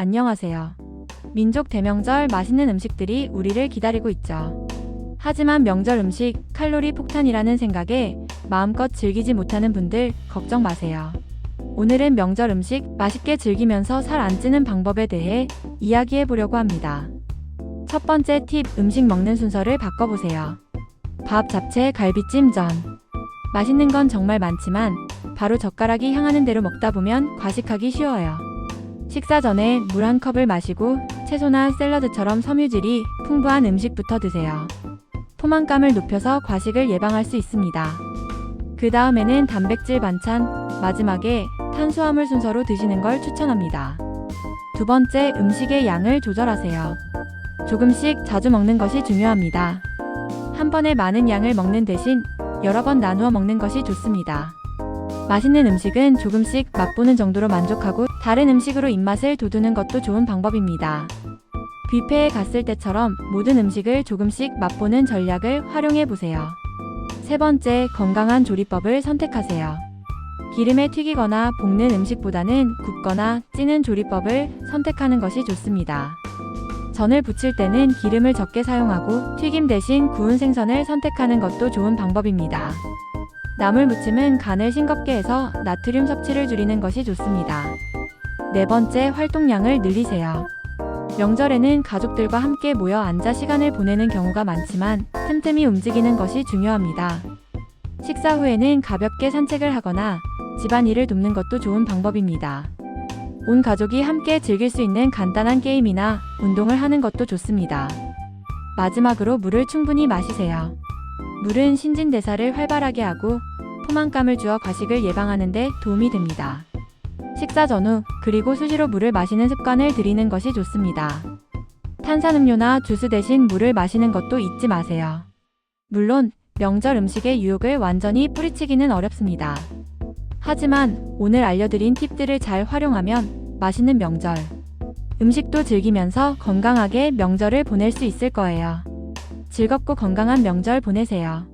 안녕하세요. 민족 대명절 맛있는 음식들이 우리를 기다리고 있죠. 하지만 명절 음식 칼로리 폭탄이라는 생각에 마음껏 즐기지 못하는 분들 걱정 마세요. 오늘은 명절 음식 맛있게 즐기면서 살 안 찌는 방법에 대해 이야기해 보려고 합니다. 첫 번째 팁 음식 먹는 순서를 바꿔보세요. 밥, 잡채, 갈비찜, 전. 맛있는 건 정말 많지만 바로 젓가락이 향하는 대로 먹다 보면 과식하기 쉬워요. 식사 전에 물 한 컵을 마시고 채소나 샐러드처럼 섬유질이 풍부한 음식부터 드세요. 포만감을 높여서 과식을 예방할 수 있습니다. 그 다음에는 단백질 반찬, 마지막에 탄수화물 순서로 드시는 걸 추천합니다. 두 번째, 음식의 양을 조절하세요. 조금씩 자주 먹는 것이 중요합니다. 한 번에 많은 양을 먹는 대신 여러 번 나누어 먹는 것이 좋습니다. 맛있는 음식은 조금씩 맛보는 정도로 만족하고 다른 음식으로 입맛을 돋우는 것도 좋은 방법입니다. 뷔페에 갔을 때처럼 모든 음식을 조금씩 맛보는 전략을 활용해 보세요. 세 번째, 건강한 조리법을 선택하세요. 기름에 튀기거나 볶는 음식보다는 굽거나 찌는 조리법을 선택하는 것이 좋습니다. 전을 부칠 때는 기름을 적게 사용하고 튀김 대신 구운 생선을 선택하는 것도 좋은 방법입니다. 나물 무침은 간을 싱겁게 해서 나트륨 섭취를 줄이는 것이 좋습니다. 네 번째, 활동량을 늘리세요. 명절에는 가족들과 함께 모여 앉아 시간을 보내는 경우가 많지만 틈틈이 움직이는 것이 중요합니다. 식사 후에는 가볍게 산책을 하거나 집안 일을 돕는 것도 좋은 방법입니다. 온 가족이 함께 즐길 수 있는 간단한 게임이나 운동을 하는 것도 좋습니다. 마지막으로 물을 충분히 마시세요. 물은 신진대사를 활발하게 하고 포만감을 주어 과식을 예방하는 데 도움이 됩니다. 식사 전후 그리고 수시로 물을 마시는 습관을 들이는 것이 좋습니다. 탄산음료나 주스 대신 물을 마시는 것도 잊지 마세요. 물론 명절 음식의 유혹을 완전히 뿌리치기는 어렵습니다. 하지만 오늘 알려드린 팁들을 잘 활용하면 맛있는 명절, 음식도 즐기면서 건강하게 명절을 보낼 수 있을 거예요. 즐겁고 건강한 명절 보내세요.